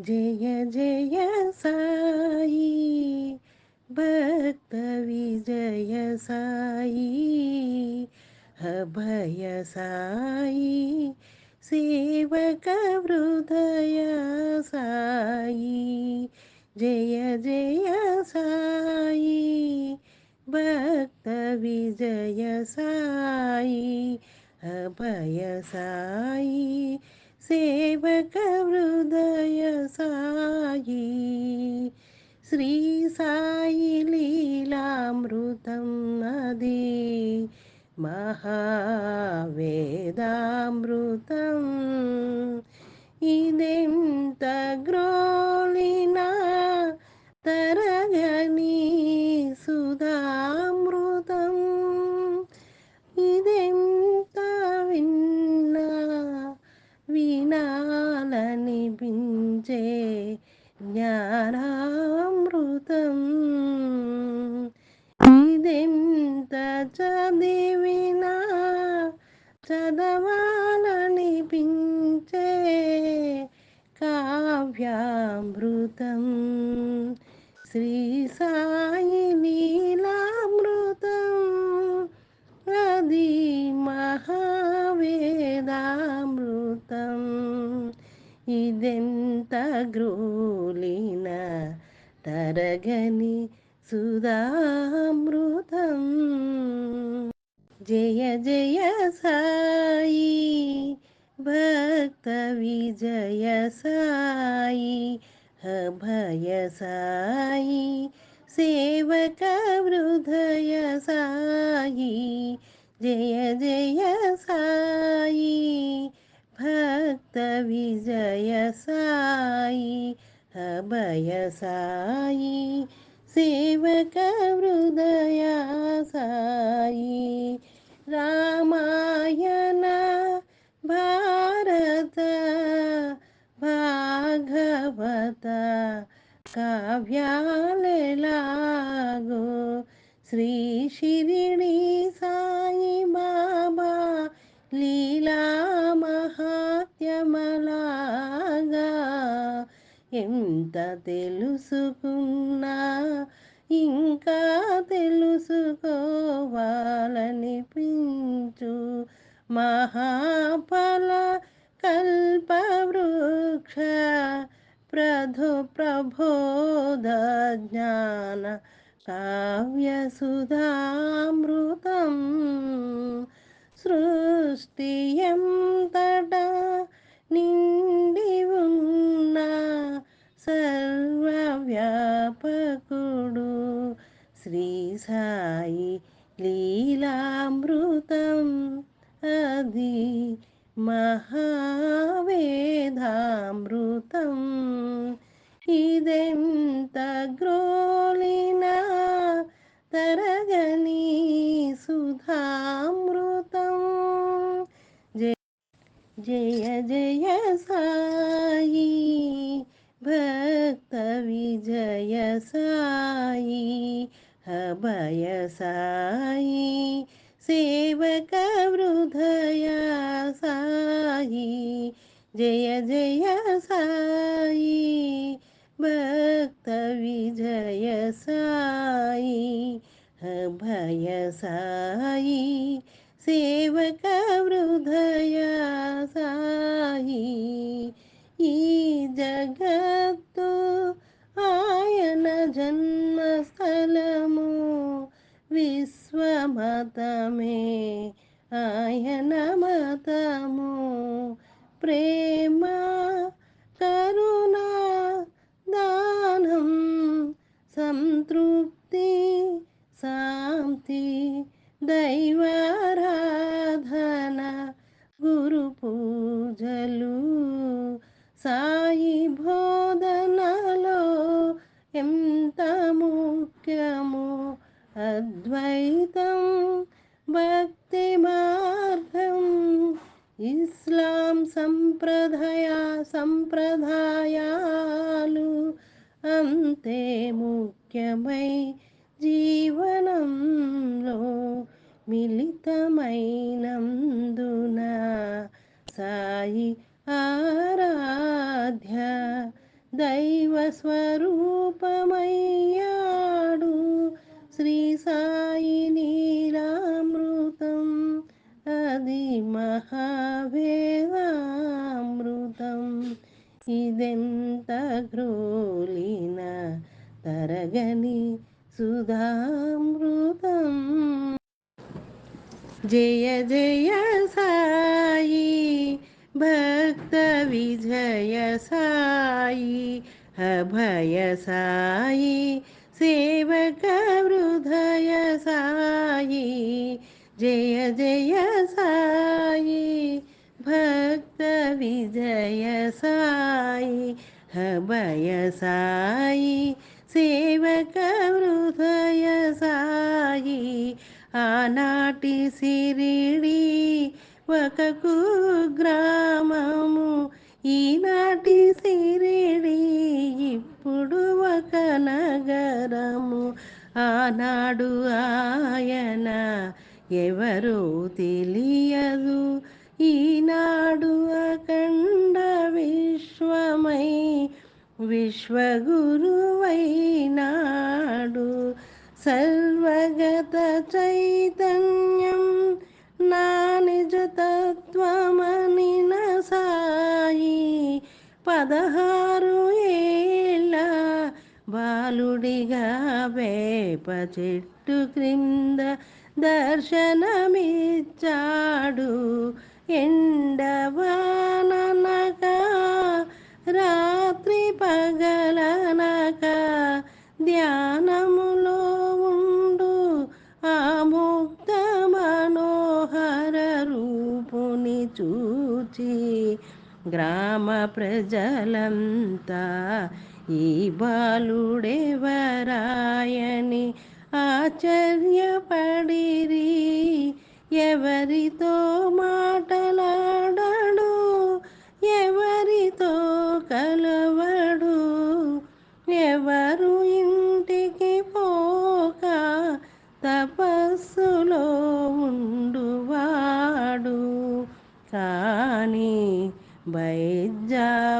జయ జయ సాయి భక్త విజయ సాయి అభయ సాయి సేవక హృదయ సాయి జయ జయ సాయి భక్త విజయ సాయి అభయ సాయి సేవక హృదయ సాయి. శ్రీ సాయి లీలామృతం నది. మహావేదామృతం. ఇదెంత గ్రోలినా తరగని సుధామృతం. అభయ సాయి సేవక హృదయ సాయి జయ జయ సాయి భక్త విజయ సాయి అభయ సాయి సేవక హృదయ సాయి రామాయణ భారత భాగవత కావ్యాలెలాగో శ్రీ షిరిడి సాయి బాబా లీలా మహాత్యమలాగా ఎంత తెలుసుకున్నా ఇంకా తెలుసుకోవాలనిపించు। మహా కల్పవృక్ష ప్రధు ప్రబోధ జ్ఞాన సృష్టియం సృష్టియంతట నిండి ఉన్న సర్వవ్యాపకుడు శ్రీ సాయి లీలామృతం అది. वेधामृतं इदं त ग्रोलिना तरगणि जय जय साई भक्तविजय साई जयसायि साई। సాయి అభయ సాయి సేవక హృదయ సాయి జయ జయ సాయి భక్త విజయ సాయి అభయ సాయి సేవక హృదయ సాయి ఈ జగత్తు ఆయన జన్మస్థలము విశ్వమతమే ఆయన మతము ప్రేమ కరుణ దానం సంతృప్తి శాంతి దైవారాధన. తరగని సుధామృతం జయ జయ సాయి భక్త విజయ సాయి అభయ సాయి సేవక హృదయ సాయి జయ జయ సాయి భక్త సేవక హృదయ సాయి ఆనాటి సిరిడి ఒక కుగ్రామము. ఈనాటి సిరిడి ఇప్పుడు ఒక నగరము. ఆనాడు ఆయన ఎవరు తెలియదు. ఈనాడు అఖండ విశ్వమై విశ్వగురువైనాడు సర్వగత చైతన్యం నా నిజతత్వమని సాయి పదహారు ఏళ్ళ బాలుడిగా వేప చెట్టు క్రింద దర్శనమిచ్చాడు. ఎండవాననగా రాత్రి పగలనక ధ్యానములో ఉండు. ఆ ముక్త మనోహర రూపుని చూచి గ్రామ ప్రజలంతా ఈ బాలుడెవరాయని ఆశ్చర్యపడిరి. ఎవరితో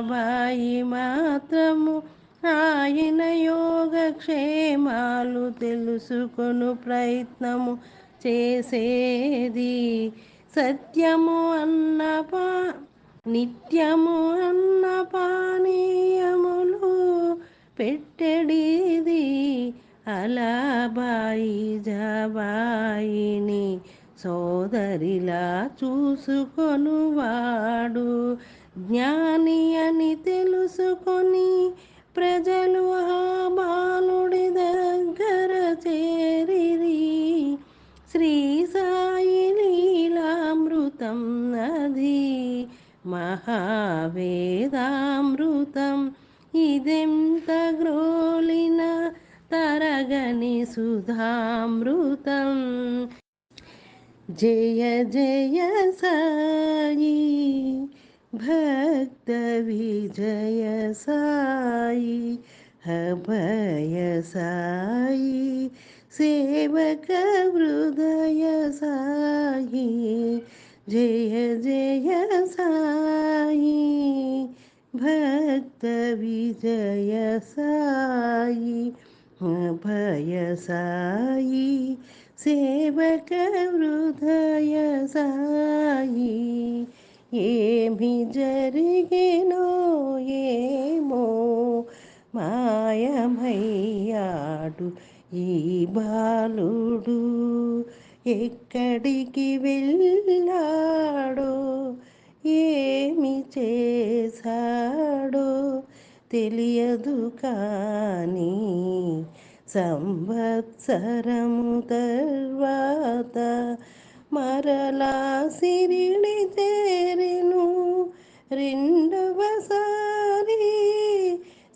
బైజాబాయి మాత్రము ఆయన యోగక్షేమాలు తెలుసుకొను ప్రయత్నము చేసేది. సత్యము అన్నపా నిత్యము అన్న పానీయములు అలా అలాబాయి జబాయిని సోదరిలా చూసుకొనువాడు. జ్ఞాని అని తెలుసుకొని ప్రజలు ఆ బాలుడి దగ్గర చేరిరి. శ్రీ సాయి లీలామృతం నది మహావేదామృతం. ఇదెంత గ్రోలిన తరగని సుధామృతం. జయ జయ స విజయ సాయి అభయ సాయి సేవక హృదయ సాయి జయ జయ సాయి భక్త విజయ సాయి అభయ సాయి సేవక హృదయ సాయి ఏమి జరిగినో ఏమో మాయమయ్యాడు ఈ బాలుడు. ఎక్కడికి వెళ్ళాడో ఏమి చేశాడో తెలియదు కానీ సంవత్సరము తర్వాత మరలా సిరిడి చేరెను. రెండవసారి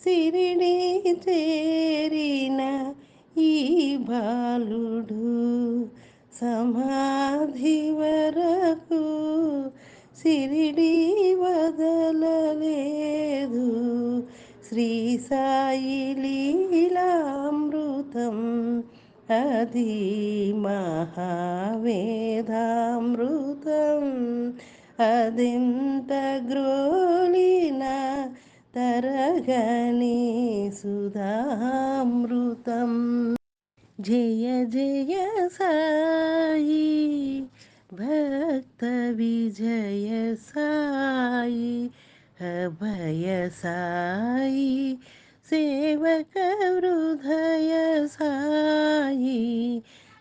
సిరిడి చేరిన ఈ బాలుడు సమాధి వరకు సిరిడి వదలలేదు. శ్రీ సాయి లీలామృతం అది మహావేదామృతం అదింత గ్రోలిన తరగని సుధామృతం జయ జయ సాయి భక్త విజయ సాయి అభయ సాయి సేవక హృదయ సాయి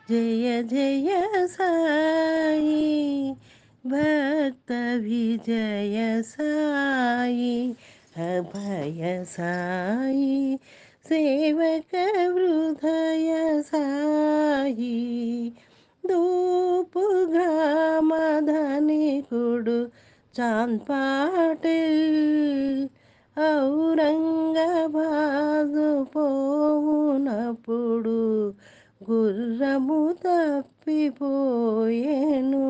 జయ జయ సాయి భక్త విజయ సాయి అభయ సాయి సేవక హృదయ సాయి దూపు గ్రామ ధనికుడు చాంద్ పాటిల్ ఔరంగబాదు పోవునప్పుడు గుర్రము తప్పిపోయేను.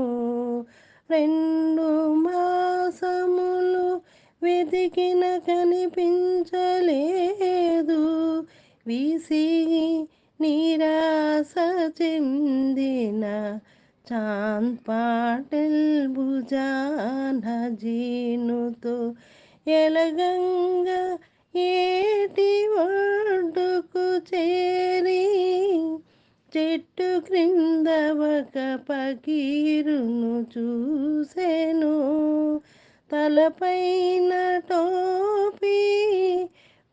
రెండు మాసములు వెతికిన కనిపించలేదు. విసి నిరాశ చెందిన చాంద్ పాటిల్ భుజాన జీనుతో ఎలగంగ ఏటి ఒడ్డుకు చేరి చెట్టు క్రింద ఒక పకీరును చూసెను. తలపైన టోపీ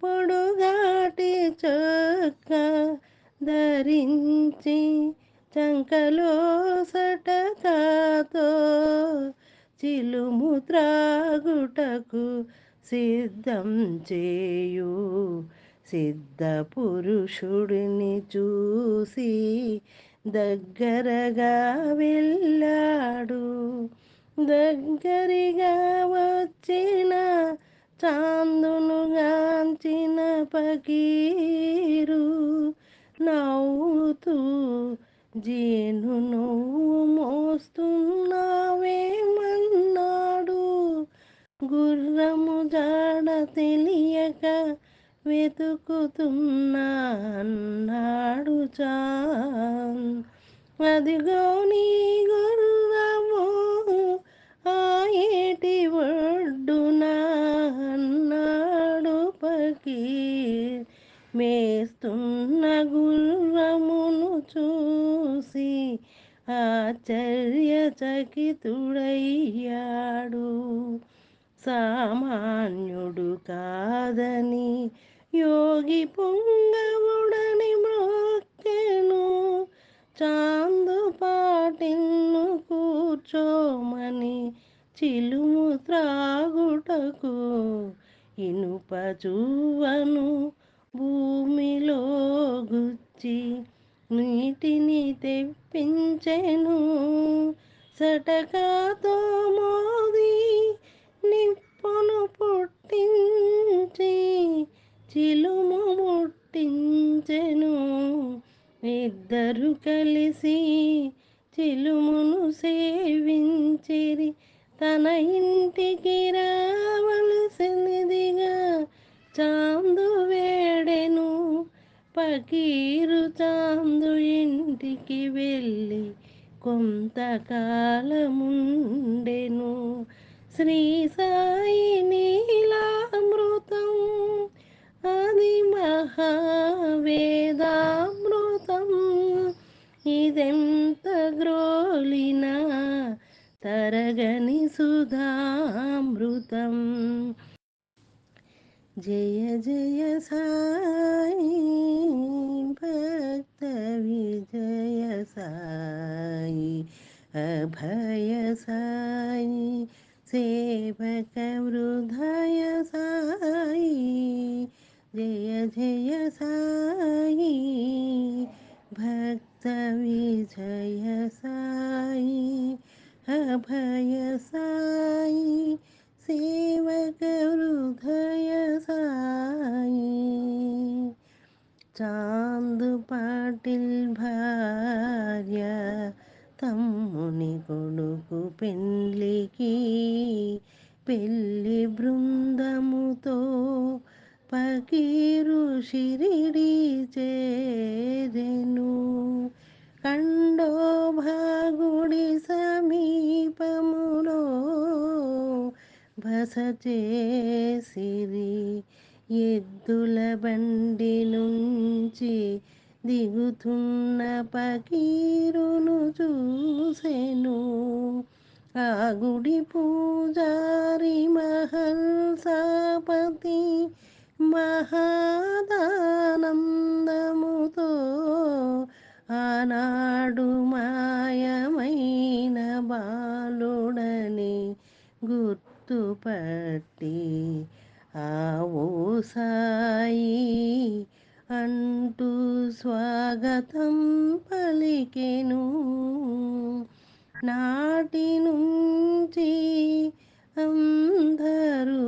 పొడుగాటి చొక్క ధరించి చంకలో సటకాతో చిలుము త్రాగుటకు సిద్ధం చేయు. సిద్ధ పురుషుడిని చూసి దగ్గరగా వెళ్ళాడు. దగ్గరగా వచ్చిన చాందును గాంచిన పకీరు నవ్వుతూ జీను నువ్వు మోస్తున్నావేమన్నాడు? గుర్రము జాడ తెలియక వెతుకుతున్నా అన్నాడు చాన్. అదిగో నీ గుర్రము ఆ ఏటి ఒడ్డున అన్నాడు పకి మేస్తున్న గుర్రమును చూసి ఆశ్చర్యచకితుడై చూవను భూమిలో గుచ్చి నీటిని తెప్పించెను. సటకాతో మోది నిప్పును పుట్టించి చిలుము ముట్టించెను. ఇద్దరు కలిసి చిలుమును సేవించిరి. తన ఇంటికి రావలసినదిగా చాందు వేడెను పకీరు చాందు ఇంటికి వెళ్ళి కొంతకాలముండెను. శ్రీ సాయి నీలామృతం అది మహావేదామృతం. ఇదెంత గ్రోలినా తరగని సుధామృతం. జయ జయ సాయి భక్త విజయ సాయి అభయ సాయి సేవక హృదయ సాయి జయ జయ సాయి భక్త విజయ సాయి అభయ సాయి సేవక హృదయ సాయి చాందు పాటిల్ భార్య తమ్ముని కొడుకు పెళ్ళికి పెళ్ళి బృందముతో పకీరు షిరిడి చేరెను కండోభాగుడి సమీపములో బస చేసిరి ఎద్దుల బండి నుంచి దిగుతున్న పకీరును చూసెను. ఆ గుడి పూజారి మహల్ సాపతి మహాదానందముతో ఆనాడు మాయమైన బాలుడని గుర్తుపట్టి ఆవో సాయి అంటూ స్వాగతం పలికెను. నాటి నుంచి అందరూ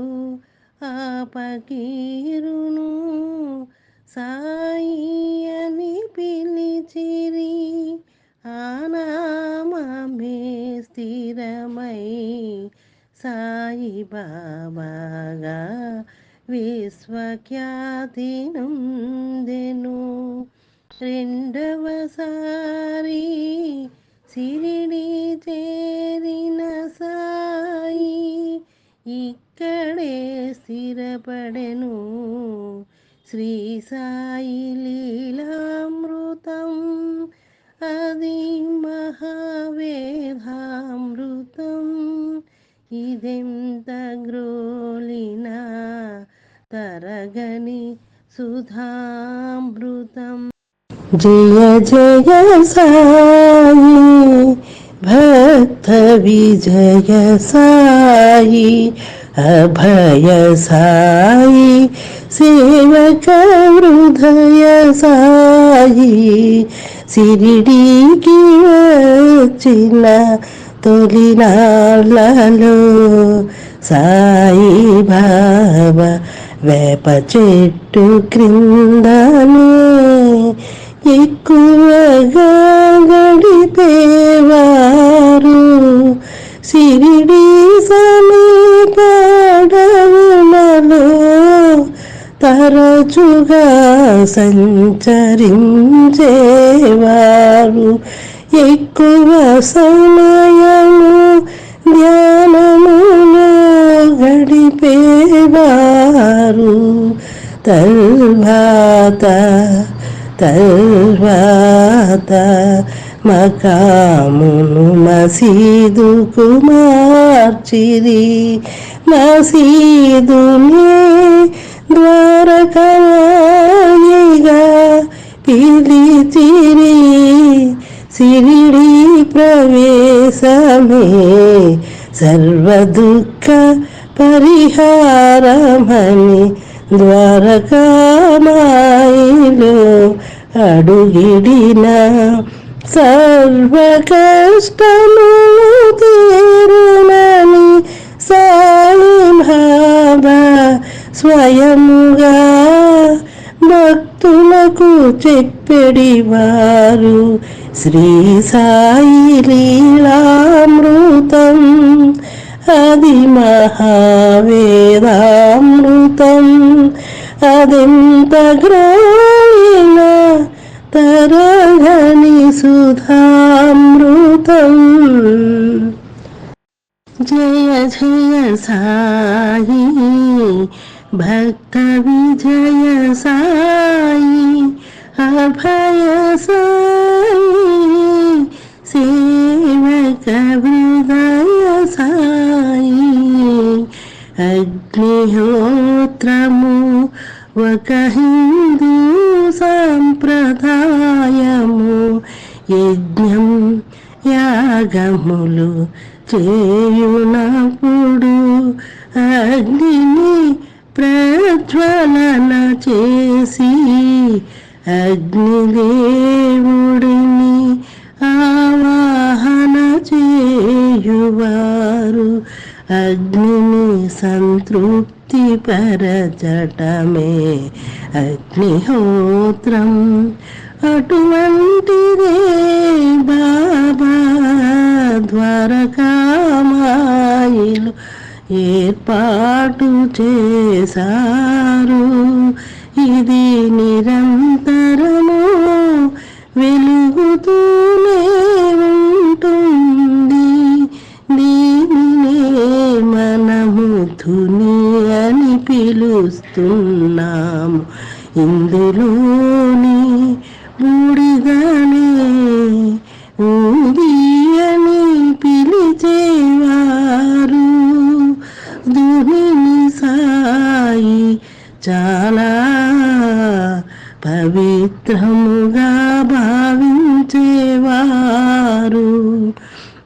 ఆ పకీరును సాయి అని పిలిచిరి. ఆనామే స్థిరమై సాయి బాబాగా విశ్వఖ్యాతి నుందెను రెండవసారి సిరిడి చేరిన సాయి ఇక్కడే స్థిరపడెను. శ్రీ సాయి లీలామృతం అది మహావేదామృతం ఇదెంత గ్రోలినా తరగని సుధామృతం. జయ జయ సాయి భక్త విజయ సాయి అభయ సాయి సేవక హృదయ సాయి సిరిడీకి వచ్చిన తొలినాళ్ళలో సాయి బాబా వేప చెట్టు క్రిందనే ఎక్కువగా గడిపేవారు. సిరిడి సమీపడవులలో తరచుగా సంచరించేవారు. ఎక్కువ సమయము ధ్యానములో గడిపేవారు. తల్వాత తల్వాత మకామును మసీదుకు మార్చిరి. మసీదునే ద్వారకమాయిగా పిలిచిరి. సిరిడి ప్రవేశమే సర్వదుఃఖ పరిహారమని ద్వారకామాయిలో అడుగిడిన సర్వ కష్టములు తీరునని సాయి బాబా స్వయముగా భక్తులకు చెప్పెడివారు. శ్రీ సాయి లీలామృతం అది మహావేదామృతం. అదింత గ్రాయణ తరగని సుధామృతం. జయ జయ సాయి భక్త విజయ సాయి అభయ సాయి అగ్నిహోత్రము ఒక హిందూ సాంప్రదాయము. యజ్ఞం యాగములు చేయునప్పుడు అగ్నిని ప్రజ్వలన చేసి అగ్నిదేవుడిని ఆవాహన చేయువ అగ్నిని సంతృప్తి పరచటమే అగ్నిహోత్రం. అటువంటిదే బాబా ద్వారకామాయిలు ఏర్పాటు చేశారు. ఇది నిరంతరము వెలుగుతూ మధుని అని పిలుస్తున్నాము. ఇందులోని బూడిగానే ఊది అని పిలిచేవారు. దునిని సాయి చాలా పవిత్రముగా భావించేవారు.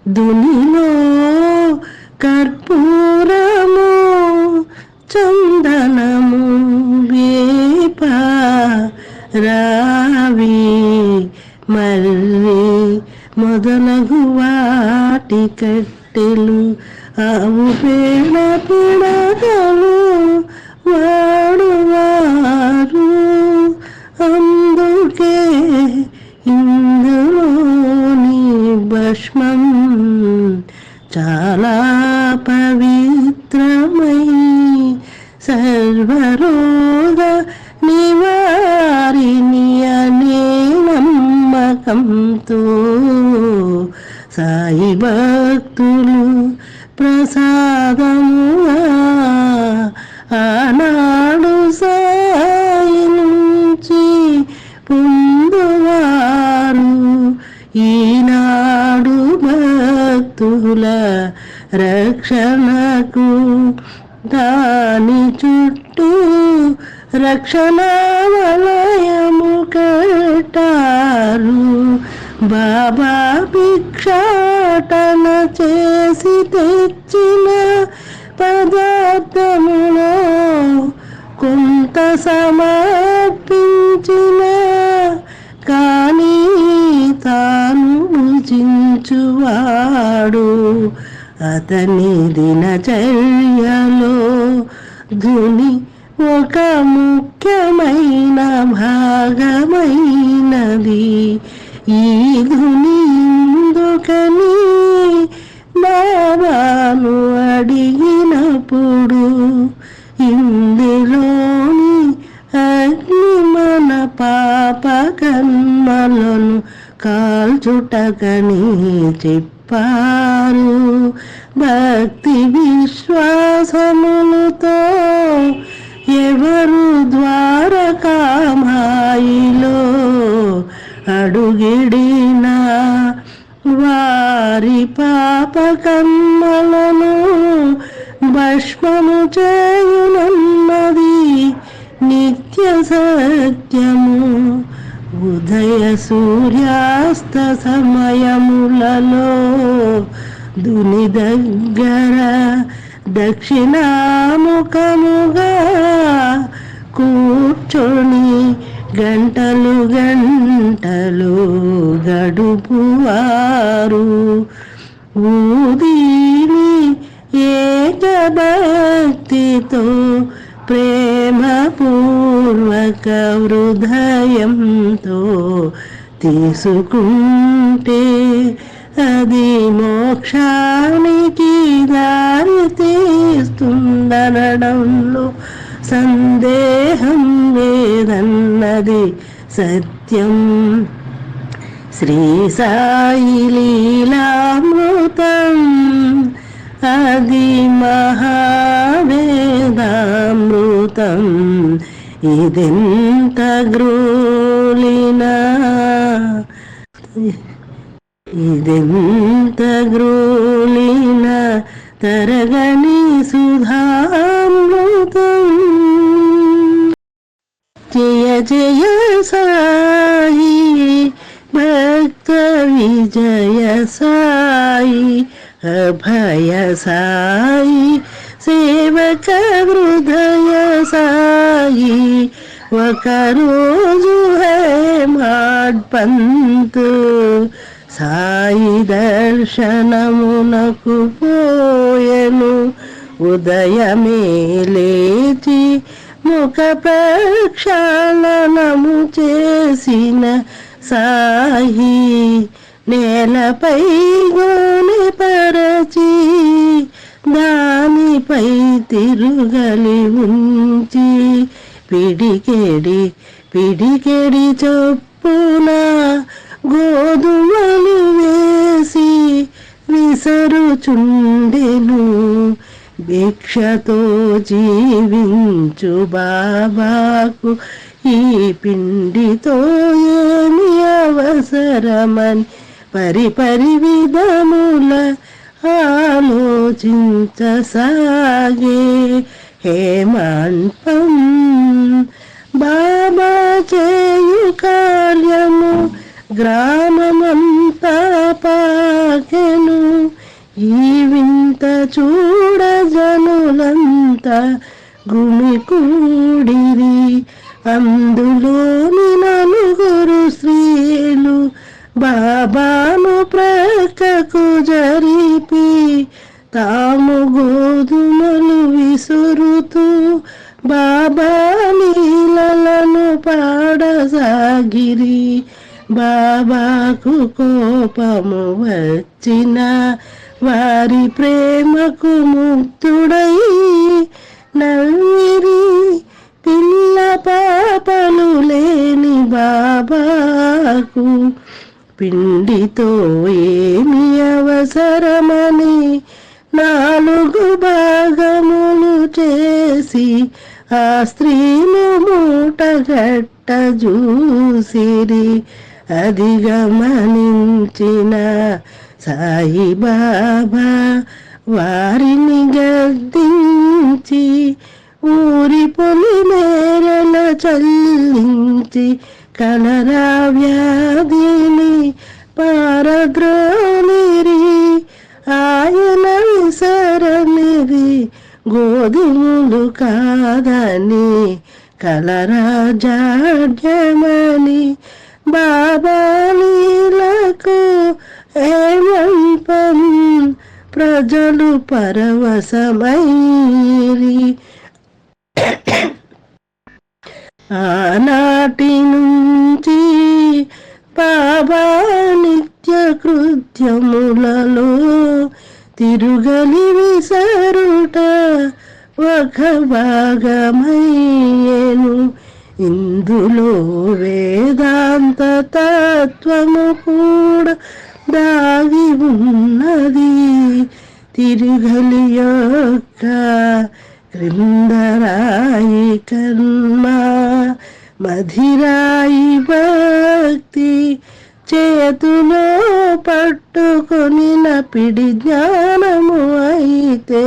దునిలో అతని దినచర్యలో ధుని ఒక ముఖ్యమైన భాగమైనది. ఈ ధుని ఎందుకని బాబాను అడిగినప్పుడు ఇందులోని అగ్ని మన పాప కన్మలను కాల్చుటకని చెప్పారు. భక్తి విశ్వాసములతో ఎవరు ద్వారకామాయిలో అడుగిడినా వారి పాప కర్మలను భస్మము చేయునన్నది నిత్య సత్యము ఉదయ సూర్యాస్త సమయములలో దుని దగ్గర దక్షిణాముఖముగా కూర్చొని గంటలు గంటలు గడుపువారు. ఊదిని ఏకభక్తితో ప్రేమపూర్వక హృదయంతో తీసుకుంటే అది మోక్షానికి దారి తీస్తుందనడంలో సందేహం లేదన్నది సత్యం. శ్రీ సాయి లీలామృతం అది మహావేదామృతం. ఇదెంత గ్రోలినా? ఇదెంత గ్రోలిన తరగని సుధామృతం. జయ జయ సాయి భక్త విజయ సాయి అభయ సాయి సేవక హృదయ సాయి. ఒక రోజు హే మాడ్ మాడ్పంతు సాయి దర్శనమునకు పోయెను. ఉదయమే లేచి ముఖ ప్రక్షాళనము చేసిన సాయి నేలపై గోని పరచి దానిపై తిరుగలి ఉంచి పిడికెడి పిడికెడి చొప్పున గోధుమ చుండెను భిక్షతో జీవించు బాబాకు ఈ పిండితో ఏమి అవసరమని పరి విధముల ఆలోచించసాగే హేమాన్పం బాబా చేయు కార్యము గ్రామమంతా పాకెను. ఈ వింత చూడ జనులంత గుమికూడిరి అందులోని నలుగురు స్త్రీలు బాబాను ప్రక్కకు జరిపి తాము గోధుమలు విసురుతూ బాబా లీలలను పాడసాగిరి. బాబాకు కోపము వచ్చిన వారి ప్రేమకు ముక్తుడై నవ్విరి పిల్ల పాపలు లేని బాబాకు పిండితో ఏమి అవసరమని నాలుగు భాగములు చేసి ఆ స్త్రీను మూటగట్ట చూసిరి. అది గమనించిన సాయిబాబా వారిని గద్దించి ఊరి పొలి మేరల చల్లించి కలరా వ్యాధిని పారద్రోనిరి ఆయన విసరనిది గోధుమలు కాదని కలరా జాడ్యమని బాబాలీలకు ఏమంపం ప్రజలు పరవశమైరి. ఆనాటి నుంచి పాబా నిత్య కృత్యములలో తిరుగలి విసరుట ఒక భాగమయ్యేను. ఇందులో వేదాంత తత్వము కూడా దాగి ఉన్నది తిరుగలి యొక్క క్రిందరాయి కర్మ మధిరాయి భక్తి చేతులో పట్టుకొని పిడి జ్ఞానము అయితే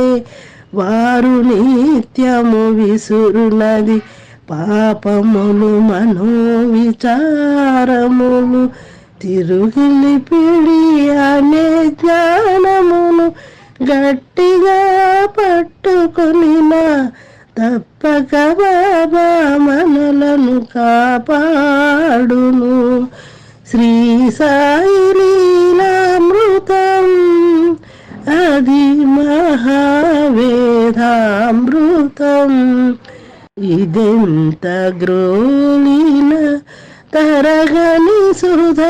వారు నిత్యము విసురునది పాపములు మనో విచారములు తిరుగులి పిడి అనే జ్ఞానమును గట్టిగా పట్టుకొనిన తప్పక బాబా మనలను కాపాడును. శ్రీ సాయి లీలామృతం అది మహావేదామృతం. ఇదెంత గ్రోలీల తరగని సుధామృతం